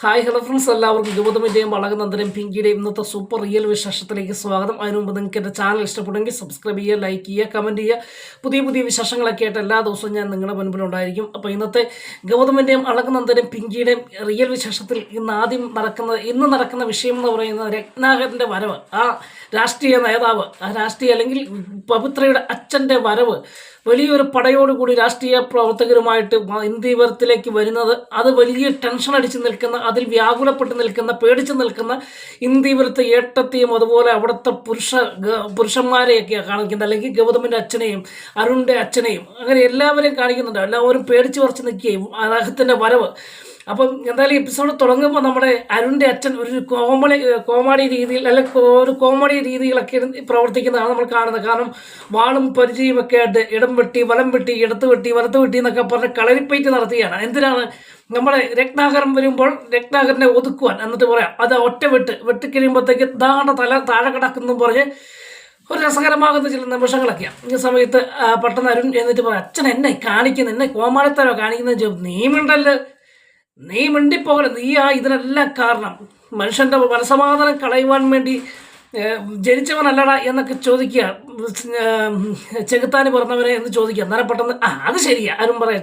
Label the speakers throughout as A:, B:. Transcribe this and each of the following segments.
A: Hi hello friends എല്ലാവർക്കും ഗൗതമിന്റെയും വളകുന്നതിന്റെയും പിങ്കിയുടെയും ഇന്നത്തെ super real വിശേഷത്തിലേക്ക് സ്വാഗതം. അതിനു മുമ്പ് നിങ്ങൾക്ക് എന്റെ ചാനൽ ഇഷ്ടപ്പെടുമെങ്കിൽ സബ്സ്ക്രൈബ് ചെയ്യുക ലൈക്ക് ചെയ്യുക കമന്റ് ചെയ്യുക. പുതിയ പുതിയ വിശേഷങ്ങളൊക്കെ ആയിട്ട് എല്ലാ ദിവസവും ഞാൻ നിങ്ങളുടെ മുൻപിലുണ്ടായിരിക്കും അപ്പോൾ ഇന്നത്തെ ഗൗതമിന്റെയും അളകുന്നതിന്റെയും പിങ്കിയുടെയും റിയൽ വിശേഷത്തിൽ ഇന്ന് ആദ്യം നടക്കുന്ന ഇന്ന് നടക്കുന്ന വിഷയം എന്ന് പറയുന്നത് രത്നാകരന്റെ വരവ്. ആ രാഷ്ട്രീയ നേതാവ് ആ രാഷ്ട്രീയ അല്ലെങ്കിൽ പവിത്രയുടെ അച്ഛന്റെ വരവ് വലിയൊരു പടയോടുകൂടി രാഷ്ട്രീയ പ്രവർത്തകരുമായിട്ട് ഇന്ത്യവരത്തിലേക്ക് വരുന്നത്. അത് വലിയ ടെൻഷൻ അടിച്ച് നിൽക്കുന്ന അതിൽ വ്യാകുലപ്പെട്ട് നിൽക്കുന്ന പേടിച്ച് നിൽക്കുന്ന ഇന്ത്യവരത്തെ ഏട്ടത്തെയും അതുപോലെ അവിടുത്തെ പുരുഷ പുരുഷന്മാരെയൊക്കെയാണ് കാണിക്കുന്നത്. അല്ലെങ്കിൽ ഗൗതമിന്റെ അച്ഛനെയും അരുണിന്റെ അച്ഛനെയും. അങ്ങനെ എല്ലാവരെയും കാണിക്കുന്നുണ്ട്. എല്ലാവരും പേടിച്ച് പറിച്ച് നിൽക്കുകയും അദ്ദേഹത്തിന്റെ വരവ് അപ്പം എന്തായാലും എപ്പിസോഡ് തുടങ്ങുമ്പോൾ നമ്മുടെ അരുണിന്റെ അച്ഛൻ ഒരു കോമഡി കോമഡി രീതിയിൽ അല്ലെങ്കിൽ ഒരു കോമഡി രീതികളൊക്കെ പ്രവർത്തിക്കുന്നതാണ് നമ്മൾ കാണുന്നത്. കാരണം വാളും പരിചയം ഒക്കെ ആയിട്ട് ഇടം വെട്ടി വലം വെട്ടി ഇടത്ത് വെട്ടി വലത്ത് വെട്ടി എന്നൊക്കെ പറഞ്ഞ് കളരിപ്പയറ്റ് നടത്തുകയാണ് എന്തിനാണ്? നമ്മുടെ രത്നാകരൻ വരുമ്പോൾ രത്നാകരനെ ഒതുക്കുവാൻ എന്നിട്ട് പറയാം അത് ഒറ്റ വെട്ട് വെട്ടിക്കഴിയുമ്പോഴത്തേക്ക് ദാണ്ട തല താഴെ കിടക്കുന്നു പറഞ്ഞ് ഒരു രസകരമാകുന്ന ചില നിമിഷങ്ങളൊക്കെയാണ് ഈ സമയത്ത് പെട്ടെന്ന് അരുൺ എന്നിട്ട് പറയാം അച്ഛൻ എന്നെ കാണിക്കുന്നു എന്നെ കോമാളിത്തരോ കാണിക്കുന്നത് നീ മിണ്ടല്ലോ. നീ മിണ്ടിപ്പോകല നീ ആ ഇതിനെല്ലാം കാരണം. മനുഷ്യന്റെ മനസമാധാനം കളയുവാൻ വേണ്ടി ജനിച്ചവനല്ലടാ എന്നൊക്കെ ചോദിക്കുക. ചെകുത്താന് പിറന്നവനെ എന്ന് ചോദിക്കുക. അന്നേരം പെട്ടെന്ന് ആ അത് ശരിയാ. ആരും പറയാ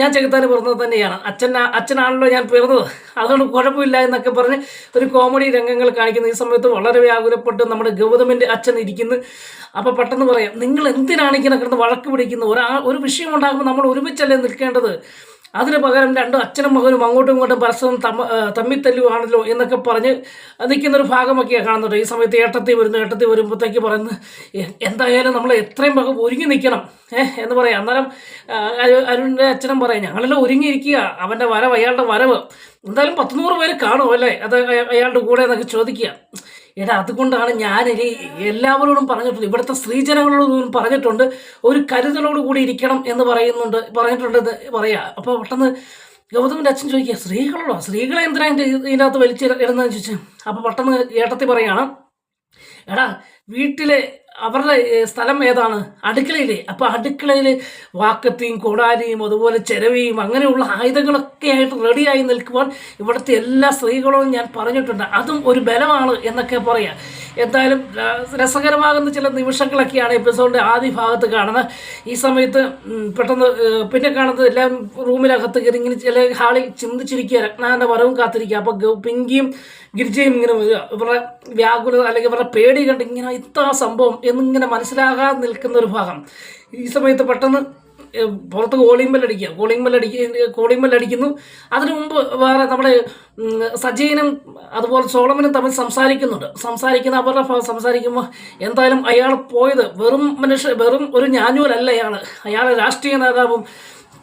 A: ഞാൻ ചെകുത്താന് പിറന്നത് തന്നെയാണ്. അച്ഛൻ അച്ഛനാണല്ലോ ഞാൻ പിറന്നത്. അതുകൊണ്ട് കുഴപ്പമില്ല എന്നൊക്കെ പറഞ്ഞ് ഒരു കോമഡി രംഗങ്ങൾ കാണിക്കുന്ന. ഈ സമയത്ത് വളരെ വ്യാകുലപ്പെട്ട് നമ്മുടെ ഗൗതമിന്റെ അച്ഛൻ ഇരിക്കുന്നു. അപ്പോൾ പെട്ടെന്ന് പറയാം നിങ്ങൾ എന്തിനാണ് ഇങ്ങനെ കിടന്ന് വഴക്ക് പിടിക്കുന്നത് ഒരാ ഒരു വിഷയം ഉണ്ടാകുമ്പോൾ നമ്മൾ ഒരുമിച്ചല്ലേ നിൽക്കേണ്ടത്? അതിന് പകരം രണ്ടും അച്ഛനും മകനും അങ്ങോട്ടും ഇങ്ങോട്ടും പരസ്പരം തമ്മ തമ്മിത്തല്ലുവാണല്ലോ എന്നൊക്കെ പറഞ്ഞ് നിൽക്കുന്നൊരു ഭാഗമൊക്കെയാണ് കാണുന്നത്. ഈ സമയത്ത് ഏട്ടത്തി വരുന്നു ഏട്ടത്തി വരുമ്പോഴത്തേക്ക് പറയുന്നത് "എ- എന്തായാലും നമ്മൾ എത്രയും ഭാഗം ഒരുങ്ങി നിൽക്കണം. എന്ന് പറയാം. അന്നേരം അരുണിന്റെ അച്ഛനും പറയാം ഞങ്ങളെല്ലാം ഒരുങ്ങിയിരിക്കുക അവന്റെ വരവ് അയാളുടെ വരവ്. എന്തായാലും പത്ത് നൂറ് പേര് കാണും അല്ലേ? അത് അയ- അയാളുടെ കൂടെ എന്നൊക്കെ ചോദിക്കുക. എടാ അതുകൊണ്ടാണ് ഞാൻ ഇനി എല്ലാവരോടും പറഞ്ഞിട്ടുണ്ട്. ഇവിടുത്തെ സ്ത്രീജനങ്ങളോടും പറഞ്ഞിട്ടുണ്ട്. ഒരു കരുതലോട് കൂടി ഇരിക്കണം എന്ന് പറയുന്നുണ്ട് പറഞ്ഞിട്ടുണ്ട് എന്ന് പറയാ. അപ്പോൾ പെട്ടെന്ന് ഗൗതമിന്റെ അച്ഛൻ ചോദിക്കുക സ്ത്രീകളോടോ? സ്ത്രീകളെ എന്തിനാ ഇതിനകത്ത് വലിച്ചിടുന്നതെന്ന് ചോദിച്ചു. അപ്പോൾ പെട്ടെന്ന് ഏട്ടത്തി പറയാണ് എടാ വീട്ടിലെ അവരുടെ സ്ഥലം ഏതാണ്? അടുക്കളയിലെ. അപ്പോൾ അടുക്കളയിൽ വാക്കത്തിയും കൊടാലിയും അതുപോലെ ചെരവിയും അങ്ങനെയുള്ള ആയുധങ്ങളൊക്കെ ആയിട്ട് റെഡിയായി നിൽക്കുവാൻ ഇവിടുത്തെ എല്ലാ സ്ത്രീകളോടും ഞാൻ പറഞ്ഞിട്ടുണ്ട്. അതും ഒരു ബലമാണ് എന്നൊക്കെ പറയാം. എന്തായാലും രസകരമാകുന്ന ചില നിമിഷങ്ങളൊക്കെയാണ് എപ്പിസോഡിന്റെ ആദ്യ ഭാഗത്ത് കാണുന്നത്. ഈ സമയത്ത് പെട്ടെന്ന് പിന്നെ കാണുന്നത് എല്ലാം റൂമിനകത്ത് കയറി ഇങ്ങനെ ചില ഹാളിൽ ചിന്തിച്ചിരിക്കുക. രത്നാന്റെ വരവും കാത്തിരിക്കുക. അപ്പോൾ പിങ്കിയും ഗിരിജയും ഇങ്ങനെ വരിക. ഇവരുടെ വ്യാകുലത അല്ലെങ്കിൽ ഇവരുടെ പേടി കണ്ട് ഇങ്ങനെ ഇത്ര സംഭവം എന്നിങ്ങനെ മനസ്സിലാകാതെ നിൽക്കുന്ന ഒരു ഭാഗം. ഈ സമയത്ത് പെട്ടെന്ന് പുറത്ത് കോളിംഗ് ബെൽ അടിക്കുക. കോളിംഗ് ബെൽ അടിക്കുക കോളിംഗ് ബെൽ അടിക്കുന്നു. അതിനു മുമ്പ് വേറെ നമ്മുടെ സജീനും അതുപോലെ സോളമനും തമ്മിൽ സംസാരിക്കുന്നുണ്ട്. സംസാരിക്കുന്ന അവരുടെ സംസാരിക്കുമ്പോൾ എന്തായാലും അയാൾ പോയത് വെറും മനുഷ്യ വെറും ഒരു ഞാഞ്ഞൂലല്ല അയാൾ അയാൾ രാഷ്ട്രീയ നേതാവും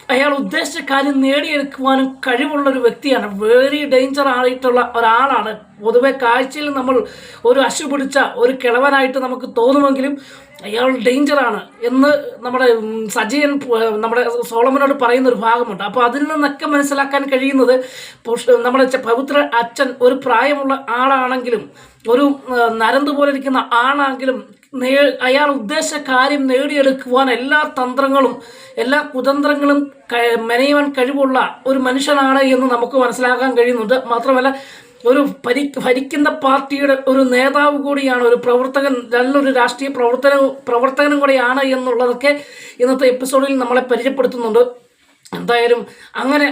A: അയാൾ ഉദ്ദേശിച്ച കാര്യം നേടിയെടുക്കുവാനും കഴിവുള്ള ഒരു വ്യക്തിയാണ്. വെരി ഡേഞ്ചർ ആയിട്ടുള്ള ഒരാളാണ്. പൊതുവെ കാഴ്ചയിൽ നമ്മൾ ഒരു അശു പിടിച്ച ഒരു കിളവനായിട്ട് നമുക്ക് തോന്നുമെങ്കിലും അയാൾ ഡേഞ്ചറാണ് എന്ന് നമ്മുടെ സജീൻ നമ്മുടെ സോളമനോട് പറയുന്ന ഒരു ഭാഗമുണ്ട്. അപ്പോൾ അതിൽ നിന്നൊക്കെ മനസ്സിലാക്കാൻ കഴിയുന്നത് നമ്മുടെ പവിത്ര അച്ഛൻ ഒരു പ്രായമുള്ള ആളാണെങ്കിലും ഒരു നരന്തുപോലെ നരന്ത് പോലെ ഇരിക്കുന്ന ആളാണെങ്കിലും നേ അയാൾ ഉദ്ദേശ കാര്യം നേടിയെടുക്കുവാൻ എല്ലാ തന്ത്രങ്ങളും എല്ലാ കുതന്ത്രങ്ങളും മെനയുവാൻ കഴിവുള്ള ഒരു മനുഷ്യനാണ് എന്ന് നമുക്ക് മനസ്സിലാക്കാൻ കഴിയുന്നുണ്ട്. മാത്രമല്ല ഒരു ഭരി ഭരിക്കുന്ന പാർട്ടിയുടെ ഒരു നേതാവ് കൂടിയാണ് ഒരു പ്രവർത്തകൻ നല്ലൊരു രാഷ്ട്രീയ പ്രവർത്തന പ്രവർത്തകനും കൂടിയാണ് എന്നുള്ളതൊക്കെ ഇന്നത്തെ എപ്പിസോഡിൽ നമ്മളെ പരിചയപ്പെടുത്തുന്നുണ്ട്. എന്തായാലും അങ്ങനെ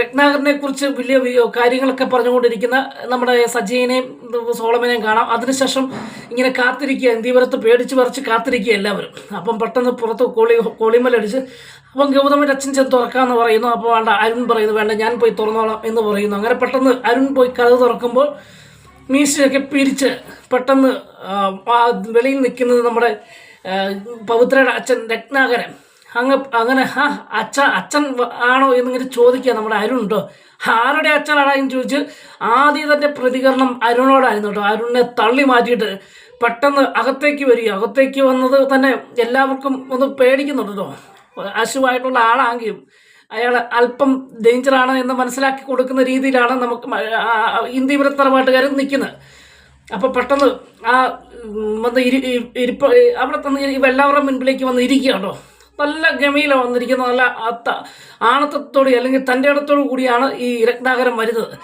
A: രത്നാകരനെ കുറിച്ച് വലിയ കാര്യങ്ങളൊക്കെ പറഞ്ഞുകൊണ്ടിരിക്കുന്ന നമ്മുടെ സജീനെയും സോളമനെയും കാണാം. അതിനുശേഷം ഇങ്ങനെ കാത്തിരിക്കുക ഇന്ത്യപുരത്ത് പേടിച്ച് പറിച്ച് കാത്തിരിക്കുക എല്ലാവരും. അപ്പം പെട്ടെന്ന് പുറത്ത് കോളി കോളിമലടിച്ച് അപ്പം ഗൗതമന്റെ അച്ഛൻ ചെന്ന് തുറക്കാമെന്ന് പറയുന്നു. അപ്പോൾ വേണ്ട അരുൺ പറയുന്നു വേണ്ട ഞാൻ പോയി തുറന്നോളാം എന്ന് പറയുന്നു. അങ്ങനെ പെട്ടെന്ന് അരുൺ പോയി കഥ തുറക്കുമ്പോൾ മീശയൊക്കെ പിരിച്ച് പെട്ടെന്ന് വെളിയിൽ നിൽക്കുന്നത് നമ്മുടെ പവിത്രയുടെ അച്ഛൻ രത്നാകരൻ അങ്ങ് അങ്ങനെ ഹാ അച്ഛ അച്ഛൻ വ- ആണോ എന്നിങ്ങനെ ചോദിക്കുക. നമ്മുടെ അരുൺ അരുണുണ്ടോ ആരുടെ അച്ഛനാണ് എന്ന് ചോദിച്ച് ആദ്യം തന്നെ പ്രതികരണം അരുണോടായിരുന്നു കേട്ടോ. അരുണിനെ തള്ളി മാറ്റിയിട്ട് പെട്ടെന്ന് അകത്തേക്ക് വരിക. അകത്തേക്ക് വന്നത് തന്നെ എല്ലാവർക്കും ഒന്ന് പേടിക്കുന്നുണ്ട് കേട്ടോ. അശുവായിട്ടുള്ള ആളാണെങ്കിലും അയാൾ അല്പം ഡേഞ്ചറാണ് എന്ന് മനസ്സിലാക്കി കൊടുക്കുന്ന രീതിയിലാണ് നമുക്ക് ഇന്ത്യ ആ നിൽക്കുന്നത്. അപ്പോൾ പെട്ടെന്ന് ആ വന്ന് ഇരി ഇരിപ്പ് അവിടെ തന്നെ വെള്ളാവറം മുൻപിലേക്ക് വന്ന് ഇരിക്കുക കേട്ടോ. നല്ല ഗമയില വന്നിരിക്കുന്ന നല്ല അത്ത ആണത്തത്തോട് അല്ലെങ്കിൽ തന്റെ ഇടത്തോടു കൂടിയാണ് ഈ രത്നാകരം വരുന്നത്.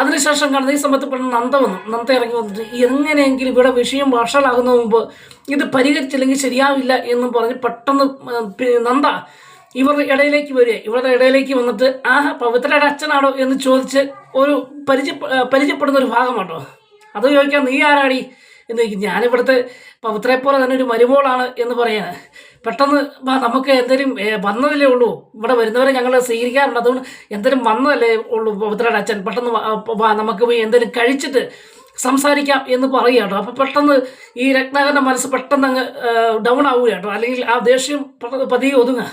A: അതിനുശേഷം കാണുന്ന ഈ സമയത്ത് പെട്ടെന്ന് നന്ദ വന്നു. നന്ദ ഇറങ്ങി വന്നിട്ട് എങ്ങനെയെങ്കിലും ഇവിടെ വിഷയം വഷളാകുന്ന മുമ്പ് ഇത് പരിഹരിച്ചില്ലെങ്കിൽ ശരിയാവില്ല എന്നും പറഞ്ഞ് പെട്ടെന്ന് നന്ദ ഇവരുടെ ഇടയിലേക്ക് വരിക. ഇവരുടെ ഇടയിലേക്ക് വന്നിട്ട് ആ പവിത്രയുടെ അച്ഛനാണോ? എന്ന് ചോദിച്ച് ഒരു പരിചയ പരിചയപ്പെടുന്ന ഒരു ഭാഗമാട്ടോ അത് ചോദിക്കാൻ നീ ആരാടി? എന്ന് ഞാനിവിടുത്തെ പവിത്രയെ പോലെ തന്നെ ഒരു മരുമോളാണ് എന്ന് പറയാണ്. പെട്ടെന്ന് നമുക്ക് എന്തേലും വന്നതല്ലേ ഉള്ളൂ. ഇവിടെ വരുന്നവരെ ഞങ്ങൾ സ്വീകരിക്കാറുണ്ട്. അതുകൊണ്ട് എന്തെങ്കിലും വന്നതല്ലേ ഉള്ളൂ പവിത്രയുടെ അച്ഛൻ. പെട്ടെന്ന് നമുക്ക് പോയി എന്തെങ്കിലും കഴിച്ചിട്ട് സംസാരിക്കാം എന്ന് പറയുകയാട്ടോ അപ്പോൾ പെട്ടെന്ന് ഈ രത്നാകരന്റെ മനസ്സ് പെട്ടെന്ന് അങ്ങ് ഡൗൺ ആവുകയാട്ടോ അല്ലെങ്കിൽ ആ ദേഷ്യം പതിയെ ഒതുങ്ങുക.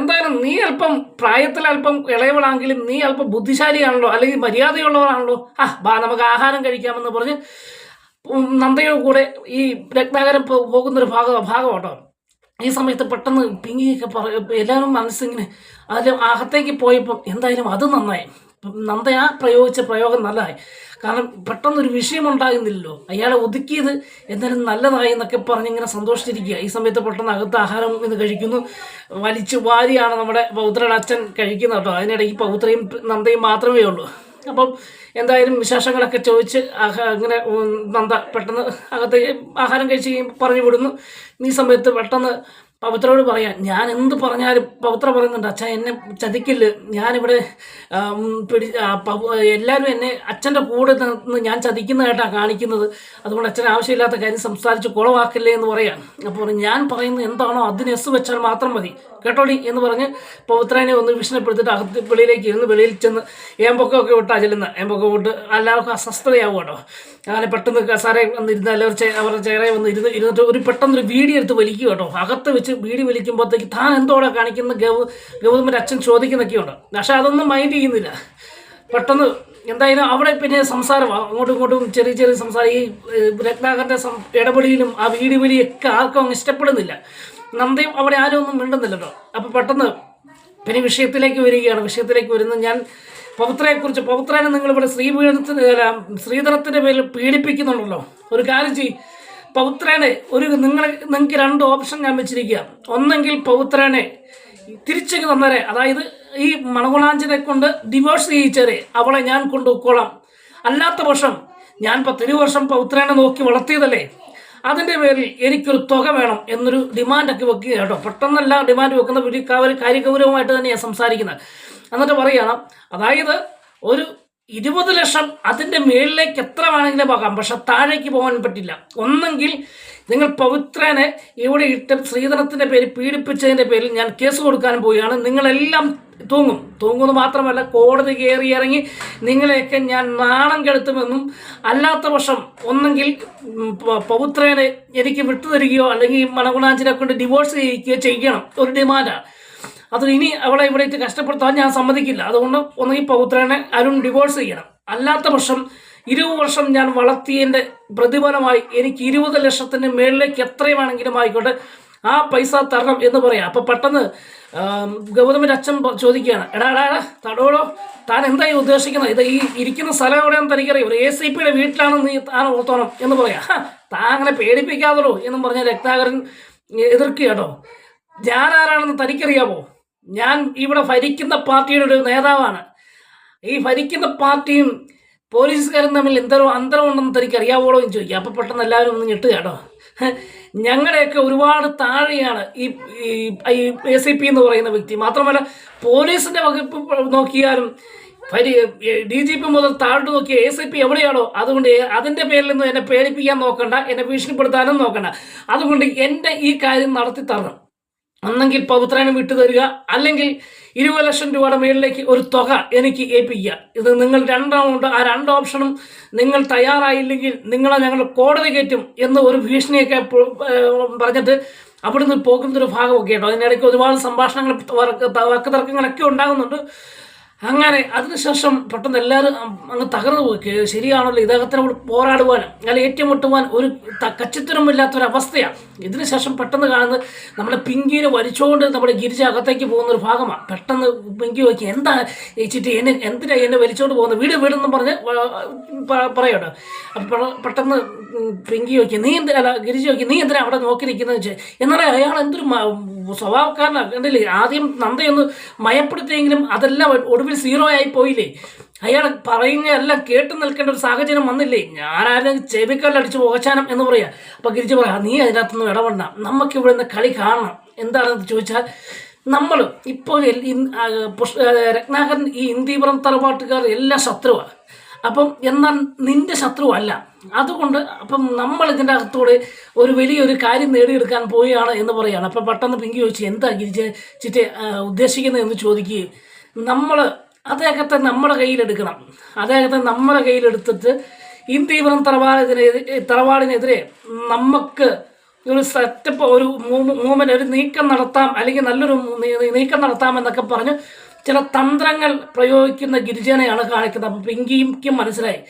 A: എന്തായാലും നീ അല്പം പ്രായത്തിൽ അല്പം ഇളയവളാണെങ്കിലും നീ അല്പം ബുദ്ധിശാലിയാണല്ലോ. അല്ലെങ്കിൽ മര്യാദയുള്ളവരാണല്ലോ ആ ബാ നമുക്ക് ആഹാരം കഴിക്കാമെന്ന് പറഞ്ഞ് നന്ദയുടെ കൂടെ ഈ രത്നാകരം പോകുന്നൊരു ഭാഗം ഭാഗമാട്ടോ. ഈ സമയത്ത് പെട്ടെന്ന് പിങ്ങിയൊക്കെ പറ എല്ലാവരും മനസ്സിങ്ങനെ അതിൽ അകത്തേക്ക് പോയപ്പം എന്തായാലും അത് നന്നായി. നന്ദ ആ പ്രയോഗിച്ച പ്രയോഗം നല്ലതായി. കാരണം പെട്ടെന്നൊരു വിഷയം ഉണ്ടാകുന്നില്ലല്ലോ അയാളെ ഒതുക്കിയത് എന്തായാലും നല്ലതായി എന്നൊക്കെ പറഞ്ഞിങ്ങനെ സന്തോഷിച്ചിരിക്കുക. ഈ സമയത്ത് പെട്ടെന്ന് അകത്ത് ആഹാരം ഇന്ന് കഴിക്കുന്നു. വലിച്ചു വാരിയാണ് നമ്മുടെ പൗത്രയുടെ അച്ഛൻ കഴിക്കുന്നത് കേട്ടോ. അതിനിടയ്ക്ക് പൗത്രയും നന്ദയും മാത്രമേ ഉള്ളൂ. അപ്പം എന്തായാലും വിശേഷങ്ങളൊക്കെ ചോദിച്ച് അങ്ങനെ നന്ദ പെട്ടെന്ന് അകത്ത് ആഹാരം കഴിച്ച് പറഞ്ഞു വിടുന്നു. ഈ സമയത്ത് പെട്ടെന്ന് പവിത്രയോട് പറയാം ഞാൻ എന്ത് പറഞ്ഞാലും പവിത്ര പറയുന്നുണ്ട്. അച്ഛൻ എന്നെ ചതിക്കില്ല. ഞാനിവിടെ പിടി എല്ലാവരും എന്നെ അച്ഛന്റെ കൂടെ നിന്ന് ഞാൻ ചതിക്കുന്നതായിട്ടാണ് കാണിക്കുന്നത്. അതുകൊണ്ട് അച്ഛൻ ആവശ്യമില്ലാത്ത കാര്യം സംസാരിച്ച് കുളവാക്കില്ലേ എന്ന് പറയാം അപ്പോൾ ഞാൻ പറയുന്നത് എന്താണോ അതിന് എസ് വെച്ചാൽ മാത്രം മതി. കേട്ടോടി എന്ന് പറഞ്ഞ് പവിത്രനെ ഒന്ന് ഭീഷണിപ്പെടുത്തിയിട്ട് അകത്ത് വെളിയിലേക്ക് ഇരുന്ന് വെളിയിൽ ചെന്ന് ഏമ്പൊക്കമൊക്കെ വിട്ടാ ചെല്ലുന്ന. ഏമ്പൊക്കെ വിട്ട് എല്ലാവർക്കും അസ്വസ്ഥതയാവും കേട്ടോ അങ്ങനെ പെട്ടെന്ന് കസാരയിൽ വന്നിരുന്ന് എല്ലാവരും അവരുടെ ചേരെ വന്ന് ഇരുന്ന് ഇരുന്നിട്ട് ഒരു പെട്ടെന്നൊരു വീഡിയോ എടുത്ത് വലിക്കുക കേട്ടോ. അകത്ത് വെച്ച് വീടി വലിക്കുമ്പോഴത്തേക്ക് താൻ എന്തോടെ കാണിക്കുന്ന ഗൗ ഗൗതമന്റെ അച്ഛൻ ചോദിക്കുന്നൊക്കെയുണ്ട്. പക്ഷെ അതൊന്നും മൈൻഡ് ചെയ്യുന്നില്ല. പെട്ടെന്ന് എന്തായാലും അവിടെ പിന്നെ സംസാരം അങ്ങോട്ടും ഇങ്ങോട്ടും ചെറിയ ചെറിയ സംസാരം. ഈ രത്നാകരന്റെ ഇടപെടിയിലും ആ വീടി വലിയൊക്കെ ആർക്കും അങ്ങ് ഇഷ്ടപ്പെടുന്നില്ല. നന്ദയും അവിടെ ആരും ഒന്നും മിണ്ടുന്നില്ലല്ലോ. അപ്പോൾ പെട്ടെന്ന് പിന്നെ വിഷയത്തിലേക്ക് വരികയാണ്. വിഷയത്തിലേക്ക് വരുന്നത് ഞാൻ പവിത്രയെക്കുറിച്ച് പവിത്രനെ നിങ്ങളിവിടെ ശ്രീപീഠത്തിന് ശ്രീധരത്തിന്റെ പേരിൽ പീഡിപ്പിക്കുന്നുണ്ടല്ലോ. ഒരു കാര്യം ചെയ്യും. പൗത്രനെ ഒരു നിങ്ങൾ നിങ്ങൾക്ക് രണ്ട് ഓപ്ഷൻ ഞാൻ വെച്ചിരിക്കുക. ഒന്നെങ്കിൽ പൗത്രനെ തിരിച്ചേക്ക് തന്നേരെ. അതായത് ഈ മണകുളാഞ്ചനെ കൊണ്ട് ഡിവോഴ്സ് ചെയ്യിച്ചേരെ. അവളെ ഞാൻ കൊണ്ടുപോയിക്കോളാം അല്ലാത്ത പക്ഷം ഞാൻ പത്തിരു വർഷം പൗത്രനെ നോക്കി വളർത്തിയതല്ലേ? അതിന്റെ പേരിൽ എനിക്കൊരു തുക വേണം എന്നൊരു ഡിമാൻഡൊക്കെ വെക്കുക കേട്ടോ. പെട്ടെന്നല്ല ഡിമാൻഡ് വെക്കുന്ന വലിയ കാര്യഗൗരവമായിട്ട് തന്നെയാണ് സംസാരിക്കുന്നത്. എന്നിട്ട് പറയണം അതായത് ഒരു ഇരുപത് ലക്ഷം അതിന്റെ മേളിലേക്ക് എത്ര വേണമെങ്കിലും പോകാം പക്ഷെ താഴേക്ക് പോകാൻ പറ്റില്ല. ഒന്നെങ്കിൽ നിങ്ങൾ പവിത്രനെ ഇവിടെ ഇട്ട് ശ്രീധരത്തിന്റെ പേര് പീഡിപ്പിച്ചതിന്റെ പേരിൽ ഞാൻ കേസ് കൊടുക്കാൻ പോവുകയാണ്. നിങ്ങളെല്ലാം തൂങ്ങും. തൂങ്ങുമെന്ന് മാത്രമല്ല കോടതി കയറി ഇറങ്ങി നിങ്ങളെയൊക്കെ ഞാൻ നാണം കെടുത്തുമെന്നും അല്ലാത്ത പക്ഷം ഒന്നെങ്കിൽ പൗത്രനെ എനിക്ക് വിട്ടുതരികയോ അല്ലെങ്കിൽ മണകുണാഞ്ചിനെ കൊണ്ട് ഡിവോഴ്സ് ചെയ്യിക്കുകയോ ചെയ്യണം. ഒരു ഡിമാൻഡാണ് അത് ഇനി അവളെ ഇവിടെ ഇട്ട് കഷ്ടപ്പെടുത്താൻ ഞാൻ സമ്മതിക്കില്ല. അതുകൊണ്ട് ഒന്നെങ്കിൽ പൗത്രനെ അരുൺ ഡിവോഴ്സ് ചെയ്യണം. അല്ലാത്ത പക്ഷം ഇരുപത് വർഷം ഞാൻ വളർത്തിയതിന്റെ പ്രതിഫലമായി എനിക്ക് ഇരുപത് ലക്ഷത്തിന് മേളിലേക്ക് എത്രയുമാണെങ്കിലും ആയിക്കോട്ടെ. ആ പൈസ തരണം എന്ന് പറയാം. അപ്പം പെട്ടെന്ന് ഗൗതമന്റെ അച്ഛൻ ചോദിക്കുകയാണ് എടാ എടാ തടോടോ താൻ എന്തായി ഉദ്ദേശിക്കുന്നത് ഇത് ഈ ഇരിക്കുന്ന സ്ഥലം എവിടെയാണെന്ന് തനിക്കറിയാം. ഒരു എ സി പിയുടെ വീട്ടിലാണ് നീ താൻ ഓർത്തോണം എന്ന് പറയാം. "ഹ, താൻ അങ്ങനെ പേടിപ്പിക്കാതോ എന്നും പറഞ്ഞ രത്നാകരൻ എതിർക്കുക കേട്ടോ. ഞാൻ ആരാണെന്ന് തനിക്കറിയാമോ? ഞാൻ ഇവിടെ ഭരിക്കുന്ന പാർട്ടിയുടെ ഒരു നേതാവാണ്. ഈ ഭരിക്കുന്ന പാർട്ടിയും പോലീസുകാരും തമ്മിൽ എന്തോ അന്തരമുണ്ടെന്ന് തനിക്ക് അറിയാവോളോ എന്ന് ചോദിക്കുക. അപ്പോൾ പെട്ടെന്ന് എല്ലാവരും ഒന്ന് ഞെട്ടുക കേട്ടോ. ഞങ്ങളുടെയൊക്കെ ഒരുപാട് താഴെയാണ് ഈ ഈ എ സി പി എന്ന് പറയുന്ന വ്യക്തി. മാത്രമല്ല പോലീസിന്റെ വകുപ്പ് നോക്കിയാലും ഡി ജി പി മുതൽ താഴോട്ട് നോക്കിയ എ സി പി എവിടെയാണോ അതുകൊണ്ട് അതിന്റെ പേരിൽ നിന്ന് എന്നെ പേടിപ്പിക്കാൻ നോക്കണ്ട എന്നെ ഭീഷണിപ്പെടുത്താനും നോക്കണ്ട. അതുകൊണ്ട് എന്റെ ഈ കാര്യം നടത്തി തരണം. ഒന്നെങ്കിൽ പവിത്രനെ വിട്ടു തരിക അല്ലെങ്കിൽ ഇരുപത് ലക്ഷം രൂപയുടെ മേളിലേക്ക് ഒരു തുക എനിക്ക് ഏൽപ്പിക്കുക. ഇത് നിങ്ങൾ രണ്ടാമുണ്ട് ആ രണ്ട് ഓപ്ഷനും നിങ്ങൾ തയ്യാറായില്ലെങ്കിൽ നിങ്ങളെ ഞങ്ങൾ കോടതി കയറ്റും എന്ന് ഒരു ഭീഷണിയൊക്കെ പറഞ്ഞിട്ട് അവിടുന്ന് പോകുന്നൊരു ഭാഗമൊക്കെ കേട്ടോ അതിനിടയ്ക്ക് ഒരുപാട് സംഭാഷണങ്ങൾ വർക്ക് തർക്കങ്ങളൊക്കെ ഉണ്ടാകുന്നുണ്ട്. അങ്ങനെ അതിനുശേഷം പെട്ടെന്ന് എല്ലാവരും അങ്ങ് തകർന്നു പോയി. ശരിയാണല്ലോ ഇദ്ദേഹത്തിനെ പോരാടുവാനും അല്ലെങ്കിൽ ഏറ്റുമുട്ടുവാൻ ഒരു കച്ചിത്തരം കച്ചിത്തരമില്ലാത്തൊരവസ്ഥയാണ്. ഇതിനുശേഷം പെട്ടെന്ന് കാണുന്നത് നമ്മുടെ പിങ്കിനെ വലിച്ചുകൊണ്ട് നമ്മുടെ ഗിരിജ അകത്തേക്ക് പോകുന്ന ഒരു ഭാഗമാണ്. പെട്ടെന്ന് പിങ്കി നോക്കി എന്താ ചേച്ചിട്ട് എന്നെ എന്തിനാ എന്നെ വലിച്ചുകൊണ്ട് പോകുന്നത്? വീട് വീടെന്ന് പറഞ്ഞ് പറയട്ടോ. അപ്പം പെട്ടെന്ന് പിങ്കി ചോദിക്കുക നീ എന്തിനാ ഗിരിജി ചോദിക്കുക നീ എന്തിനാ അവിടെ നോക്കി നിൽക്കുന്നത് വെച്ചാൽ എന്നാൽ അയാൾ എന്തൊരു സ്വഭാവക്കാരനാണ് കണ്ടില്ലേ? ആദ്യം നന്ദയൊന്ന് മയപ്പെടുത്തിയെങ്കിലും അതെല്ലാം ഒടുവിൽ സീറോ ആയി പോയില്ലേ? അയാൾ പറയുന്ന എല്ലാം കേട്ട് നിൽക്കേണ്ട ഒരു സാഹചര്യം വന്നില്ലേ? ഞാനാരും ചെവിക്കല്ലടിച്ച് പോകച്ചാനം എന്ന് പറയാ. അപ്പൊ ഗിരിജ പറയാ നീ അതിനകത്തൊന്നും ഇടപെടണം നമുക്ക് ഇവിടെ നിന്ന് കളി കാണണം. എന്താണെന്ന് ചോദിച്ചാൽ നമ്മൾ ഇപ്പോൾ രത്നാകരൻ ഈ ഇന്ദീപുരം തറവാട്ടുകാർ എല്ലാം ശത്രുവാണ് അപ്പം എന്നാൽ നിന്റെ ശത്രു അല്ല അതുകൊണ്ട് അപ്പം നമ്മൾ ഇതിന്റെ അകത്തൂടെ ഒരു വലിയൊരു കാര്യം നേടിയെടുക്കാൻ പോവുകയാണ് എന്ന് പറയുകയാണ്. അപ്പം പെട്ടെന്ന് പിങ്കി ചോദിച്ചു എന്താ ഗിരിജ ചിറ്റ് ഉദ്ദേശിക്കുന്നത് എന്ന് ചോദിക്കുകയും നമ്മൾ അദ്ദേഹത്തെ നമ്മുടെ കയ്യിലെടുക്കണം. അദ്ദേഹത്തെ നമ്മുടെ കയ്യിലെടുത്തിട്ട് ഇന്ത്യപുരം തറവാടിനെതിരെ തറവാടിനെതിരെ നമുക്ക് ഒരു സെറ്റപ്പ് ഒരു മൂവ്മെന്റ് ഒരു നീക്കം നടത്താം അല്ലെങ്കിൽ നല്ലൊരു നീക്കം നടത്താം എന്നൊക്കെ പറഞ്ഞ് ചില തന്ത്രങ്ങൾ പ്രയോഗിക്കുന്ന ഗിരിജനെയാണ് കാണിക്കുന്നത്. അപ്പം പിങ്കിക്കും മനസ്സിലായി.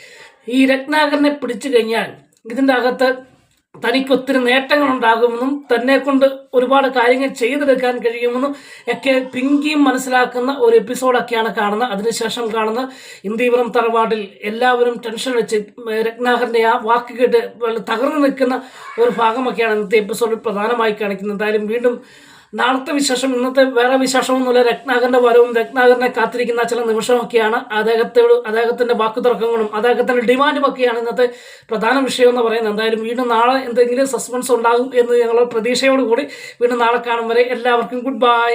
A: ഈ രത്നാകരനെ പിടിച്ചു കഴിഞ്ഞാൽ ഇതിന്റെ അകത്ത് തനിക്ക് ഒത്തിരി നേട്ടങ്ങൾ ഉണ്ടാകുമെന്നും തന്നെ കൊണ്ട് ഒരുപാട് കാര്യങ്ങൾ ചെയ്തെടുക്കാൻ കഴിയുമെന്നും ഒക്കെ പിങ്കിയും മനസ്സിലാക്കുന്ന ഒരു എപ്പിസോഡൊക്കെയാണ് കാണുന്നത്. അതിനുശേഷം കാണുന്ന ഇന്ദീപുരം തറവാട്ടിൽ എല്ലാവരും ടെൻഷൻ വെച്ച് രത്നാകരന്റെ ആ വാക്ക് കേട്ട് തകർന്നു നിൽക്കുന്ന ഒരു ഭാഗമൊക്കെയാണ് ഇന്നത്തെ എപ്പിസോഡിൽ പ്രധാനമായി കാണിക്കുന്നത്. എന്തായാലും വീണ്ടും നാളത്തെ വിശേഷം ഇന്നത്തെ വേറെ വിശേഷമൊന്നുമില്ല. രത്നാകരന്റെ വരവും രത്നാകരനെ കാത്തിരിക്കുന്ന ചില നിമിഷമൊക്കെയാണ്. അദ്ദേഹത്തോട് അദ്ദേഹത്തിന്റെ വാക്കുതർക്കങ്ങളും അദ്ദേഹത്തിന്റെ ഡിമാൻഡും ഒക്കെയാണ് ഇന്നത്തെ പ്രധാന വിഷയം എന്ന് പറയുന്നത്. എന്തായാലും വീണ്ടും നാളെ എന്തെങ്കിലും സസ്പെൻസ് ഉണ്ടാകും എന്ന് ഞങ്ങൾ പ്രതീക്ഷയോടുകൂടി വീണ്ടും നാളെ കാണും വരെ എല്ലാവർക്കും ഗുഡ് ബൈ.